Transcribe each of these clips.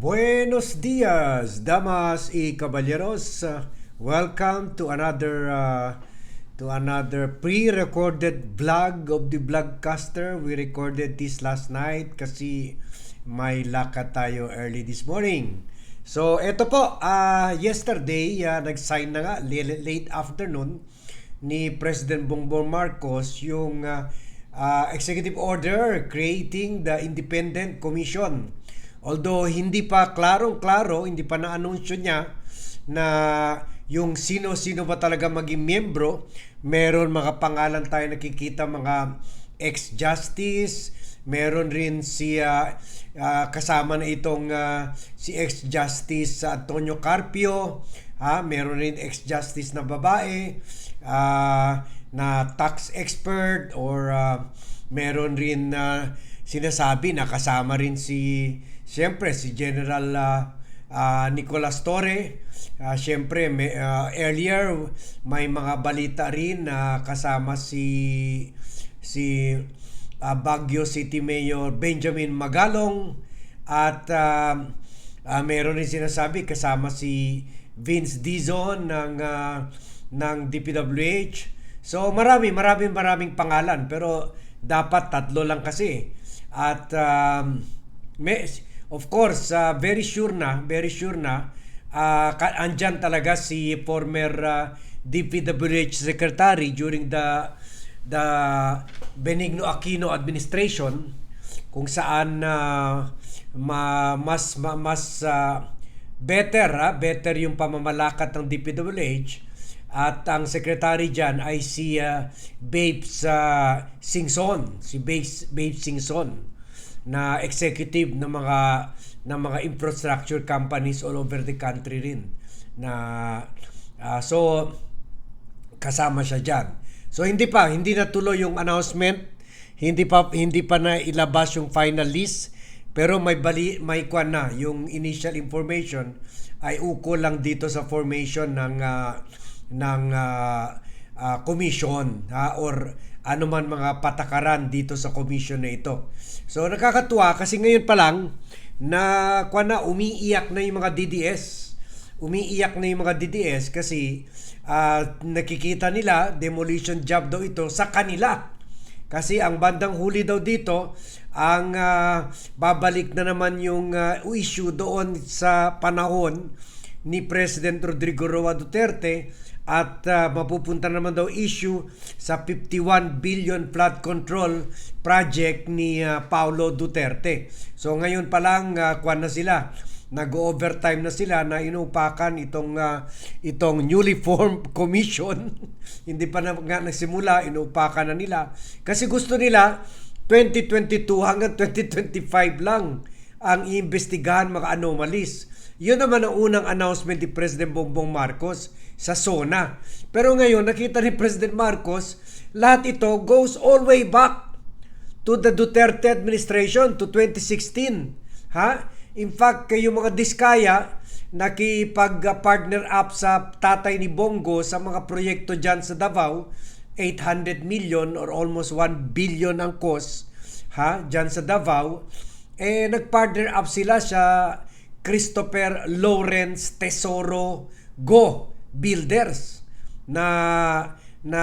Buenos dias, damas y caballeros. Welcome to another uh, to another pre-recorded vlog of the vlogcaster. We recorded this last night kasi may lakad tayo early this morning. So, eto po, uh, yesterday, uh, nag-sign na nga, late, late afternoon, ni President Bongbong Marcos yung uh, uh, executive order creating the Independent Commission Although hindi pa klarong-klaro, hindi pa na-anunsyo niya na yung sino-sino ba talaga maging miyembro, meron mga pangalan tayo nakikita mga ex-justice, meron rin si uh, uh, kasama na itong uh, si ex-justice Antonio Carpio, ha, meron rin ex-justice na babae, uh, na tax expert or uh, meron rin uh, sinasabi na kasama rin si Siyempre, si General uh, uh, Nicolas Torre, uh, siyempre, may, uh, earlier, may mga balita rin na uh, kasama si si uh, Baguio City Mayor Benjamin Magalong at uh, uh, meron rin sinasabi kasama si Vince Dizon ng uh, ng DPWH. So marami, maraming maraming pangalan pero dapat tatlo lang kasi. At um, may, Of course, uh, very sure na, very sure na, uh, andyan talaga si former uh, DPWH Secretary during the the Benigno Aquino administration kung saan uh, ma, mas ma, mas uh, better ha, better yung pamamalakat ng DPWH at ang secretary diyan ay si uh, Babes uh, Singson, si Babes, Babes Singson na executive ng mga ng mga infrastructure companies all over the country rin. Na uh, so kasama siya diyan. So hindi pa hindi natuloy yung announcement, hindi pa hindi pa na ilabas yung final list. Pero may bali may kwan na yung initial information ay uko lang dito sa formation ng uh, ng uh, uh, commission ha, or ano man mga patakaran dito sa commission na ito. So nakakatuwa kasi ngayon pa lang na kwa na umiiyak na yung mga DDS. Umiiyak na yung mga DDS kasi uh, nakikita nila demolition job daw ito sa kanila. Kasi ang bandang huli daw dito ang uh, babalik na naman yung uh, issue doon sa panahon ni President Rodrigo Roa Duterte at uh, mapupunta naman daw issue sa 51 billion flood control project ni uh, Paulo Duterte. So ngayon pa lang uh, kwan na sila nag-overtime na sila na inupakan itong uh, itong newly formed commission. Hindi pa na nga nagsimula, inupakan na nila kasi gusto nila 2022 hanggang 2025 lang ang iimbestigahan mga anomalies. Yun naman ang unang announcement ni President Bongbong Marcos sa SONA. Pero ngayon, nakita ni President Marcos, lahat ito goes all way back to the Duterte administration, to 2016. Ha? In fact, kayo mga diskaya, nakipag-partner up sa tatay ni Bongo sa mga proyekto dyan sa Davao, 800 million or almost 1 billion ang cost ha, dyan sa Davao, eh nag-partner up sila sa Christopher Lawrence Tesoro Go Builders na na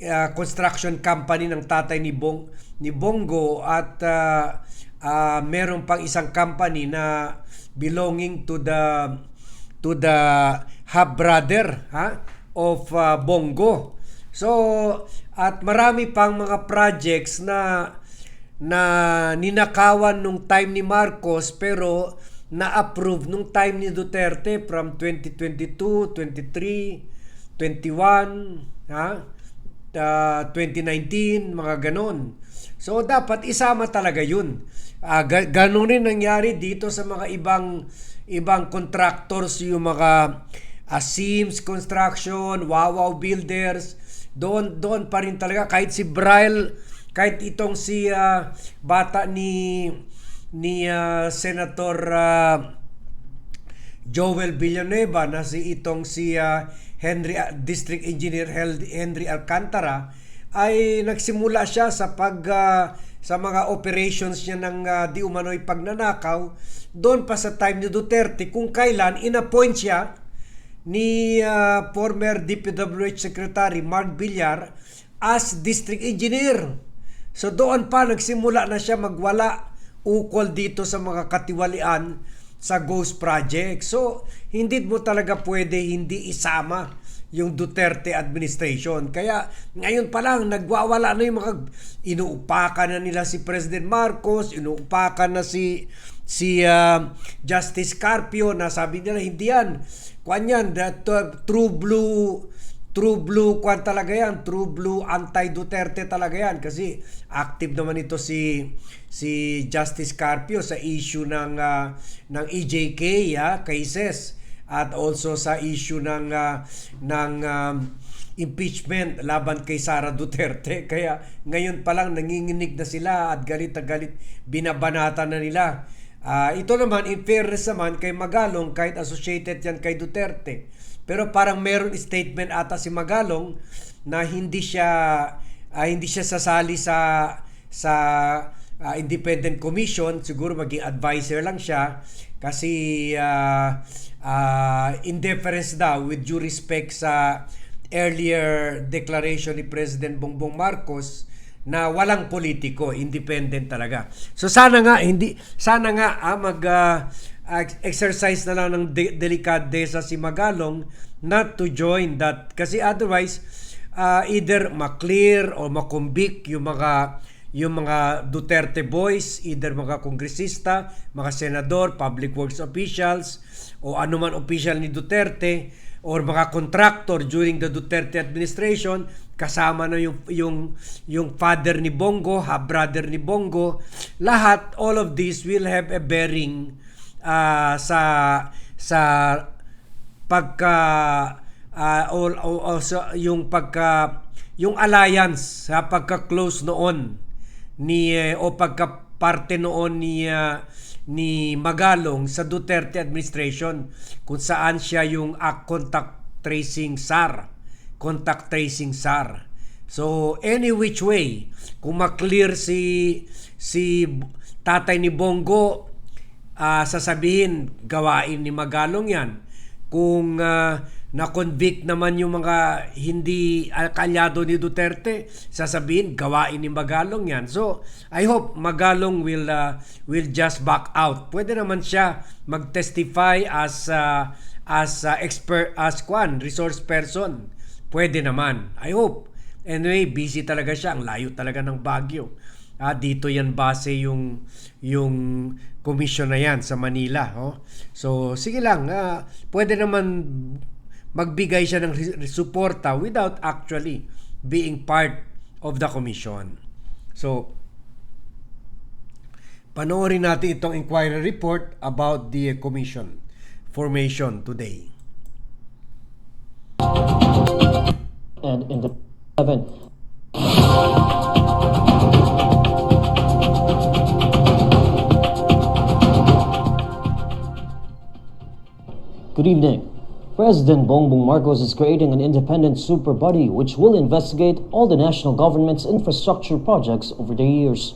uh, construction company ng tatay ni Bong ni Bongo at uh, uh, meron pang isang company na belonging to the to the half brother ha of uh, Bongo. So at marami pang mga projects na na ninakawan nung time ni Marcos pero na-approve nung time ni Duterte from 2022, 23, 21, ha? Uh, 2019, mga ganon. So dapat isama talaga 'yun. Uh, ga- ganon rin nangyari dito sa mga ibang ibang contractors yung mga uh, Sims Construction, Wawaw Builders, doon doon pa rin talaga kahit si Braille kahit itong si uh, bata ni ni uh, Senator uh, Joel Villanueva na si itong si uh, Henry uh, District Engineer Henry Alcantara ay nagsimula siya sa pag uh, sa mga operations niya ng ah, di umano'y pagnanakaw, doon pa sa time ni Duterte kung kailan inappoint siya ni ah, former DPWH Secretary Mark Villar as district engineer. So doon pa nagsimula na siya magwala ukol dito sa mga katiwalian sa Ghost Project. So hindi mo talaga pwede hindi isama yung Duterte administration. Kaya ngayon pa lang nagwawala na yung mga inuupakan na nila si President Marcos, inuupakan na si si ah, Justice Carpio na sabi nila hindi yan. Kwan yan, that, uh, true blue true blue kwan talaga yan, true blue anti-Duterte talaga yan kasi active naman ito si si Justice Carpio sa issue ng ah, ng EJK ya cases at also sa issue ng ah, ng um, impeachment laban kay Sara Duterte. Kaya ngayon pa lang nanginginig na sila at galit na galit binabanata na nila. Ah, ito naman, in fairness naman kay Magalong, kahit associated yan kay Duterte. Pero parang meron statement ata si Magalong na hindi siya ah, hindi siya sasali sa sa ah, independent commission, siguro maging advisor lang siya kasi ah, ah, in daw with due respect sa earlier declaration ni President Bongbong Marcos na walang politiko, independent talaga. So sana nga hindi sana nga ah, mag ex- exercise na lang ng de- delikadesa si Magalong not to join that. Kasi otherwise ah, either ma-clear o ma-convict yung mga yung mga Duterte boys, either mga kongresista, mga senador, public works officials, o anuman official ni Duterte, or mga contractor during the Duterte administration, kasama na yung, yung, yung father ni Bongo, half-brother ni Bongo, lahat, all of this will have a bearing ah, sa sa pagka ah, o, o, o sa- yung pagka yung alliance sa pagka-close noon ni eh, o pagka parte noon ni ah, ni Magalong sa Duterte administration kung saan siya yung ah, contact tracing SAR contact tracing SAR. So any which way kung maklear si si tatay ni Bongo ah, sasabihin gawain ni Magalong yan kung ah, na-convict naman yung mga hindi kalyado ni Duterte, sasabihin gawain ni Magalong yan. So, I hope Magalong will ah, will just back out. Pwede naman siya mag-testify as ah, as ah, expert as kwan, resource person. Pwede naman. I hope. Anyway, busy talaga siya. Ang layo talaga ng Baguio. Ah, dito yan base yung yung commission na yan sa Manila. Oh. So, sige lang. ah, pwede naman magbigay siya ng suporta without actually being part of the commission. So, panoorin natin itong inquiry report about the commission formation today. and in the seven. Good evening. President Bongbong Marcos is creating an independent super body which will investigate all the national government's infrastructure projects over the years.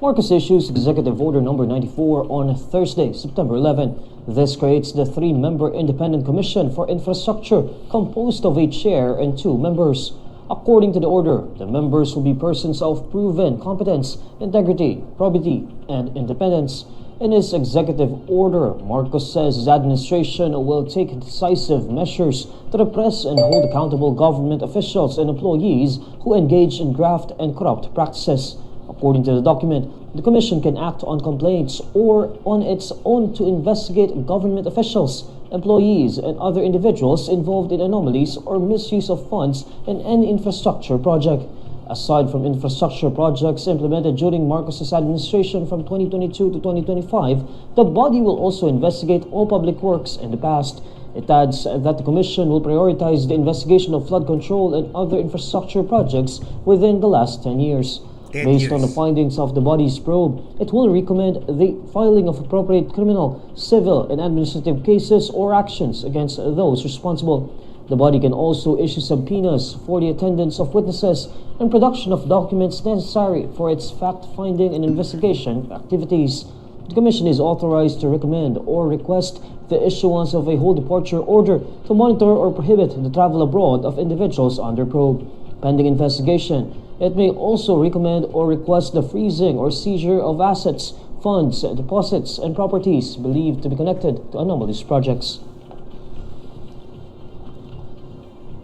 Marcos issues Executive Order Number 94 on Thursday, September 11. This creates the three-member Independent Commission for Infrastructure, composed of a chair and two members. According to the order, the members will be persons of proven competence, integrity, probity, and independence. In his executive order, Marcos says his administration will take decisive measures to repress and hold accountable government officials and employees who engage in graft and corrupt practices. According to the document, the Commission can act on complaints or on its own to investigate government officials, employees, and other individuals involved in anomalies or misuse of funds in any infrastructure project. Aside from infrastructure projects implemented during Marcos's administration from 2022 to 2025, the body will also investigate all public works in the past. It adds that the Commission will prioritize the investigation of flood control and other infrastructure projects within the last 10 years. 10 Based on the findings of the body's probe, it will recommend the filing of appropriate criminal, civil, and administrative cases or actions against those responsible. The body can also issue subpoenas for the attendance of witnesses and production of documents necessary for its fact-finding and investigation activities. The Commission is authorized to recommend or request the issuance of a whole departure order to monitor or prohibit the travel abroad of individuals under probe. Pending investigation, it may also recommend or request the freezing or seizure of assets, funds, deposits, and properties believed to be connected to anomalous projects.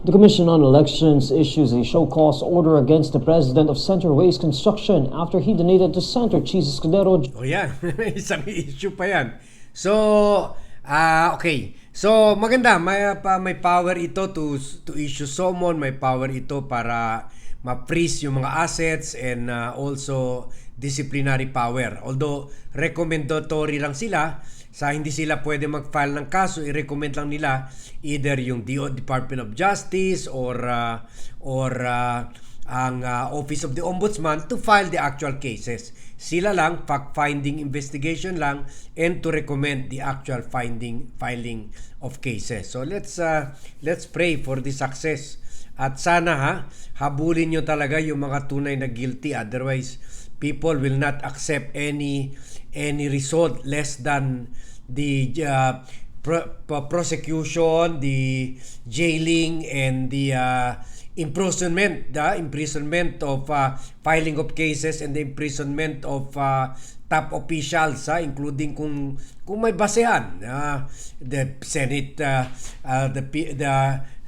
The Commission on Elections issues a show cause order against the president of Center Waste Construction after he donated to Center Cheese Escudero O yan, isang issue pa yan. So, ah okay. So, maganda, may, pa, may power ito to, to issue summon, may power ito para ma-freeze yung mga assets and ah, also disciplinary power. Although, recommendatory lang sila, sa hindi sila pwede mag-file ng kaso, i-recommend lang nila either yung DO Department of Justice or ah, or ah, ang ah, Office of the Ombudsman to file the actual cases. Sila lang fact-finding investigation lang and to recommend the actual finding filing of cases. So let's uh, let's pray for the success. At sana ha, habulin nyo talaga yung mga tunay na guilty. Otherwise people will not accept any any result less than the uh, pro- pro- prosecution, the jailing and the uh, imprisonment, the imprisonment of uh, filing of cases and the imprisonment of uh, top officials, uh, including kung kung may basehan, uh, the Senate, uh, uh, the the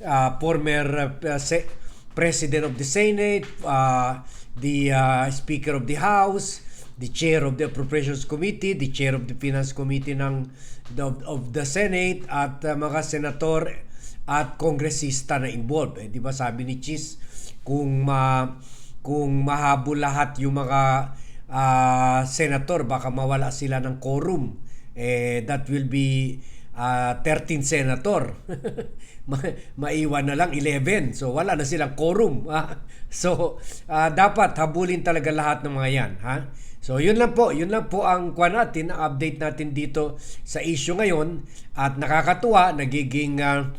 uh, former uh, se- president of the Senate, uh, the uh, Speaker of the House, the Chair of the Appropriations Committee, the Chair of the Finance Committee ng of, of the Senate at uh, mga senator at kongresista na involved. Eh, di ba sabi ni Chis, kung ma kung mahabol lahat yung mga ah, senator, baka mawala sila ng quorum. Eh, that will be ah, 13 senator. Ma- maiwan na lang 11. So wala na silang quorum. ah. so ah, dapat habulin talaga lahat ng mga 'yan, ha? So yun lang po, yun lang po ang kwa natin, update natin dito sa issue ngayon at nakakatuwa nagiging ah,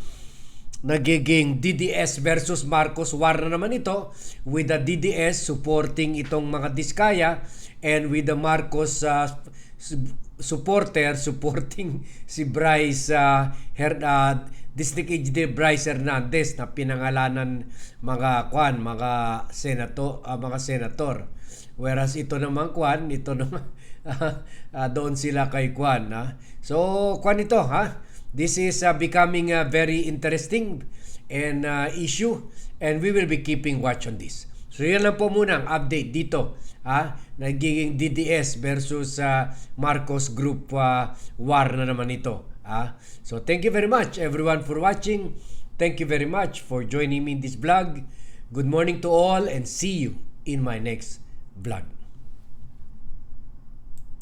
nagiging DDS versus Marcos war na naman ito with the DDS supporting itong mga diskaya and with the Marcos uh, su- supporter supporting si Bryce uh, Her- uh, District Engineer Bryce Hernandez na pinangalanan mga kwan mga senato uh, mga senator whereas ito naman kwan ito naman uh, doon sila kay kwan ha? so kwan ito ha This is uh, becoming a very interesting and uh, issue and we will be keeping watch on this. So yan lang po muna ang update dito. Ha? Nagiging DDS versus uh, Marcos Group uh, war na naman ito. Ha? So thank you very much everyone for watching. Thank you very much for joining me in this vlog. Good morning to all and see you in my next vlog.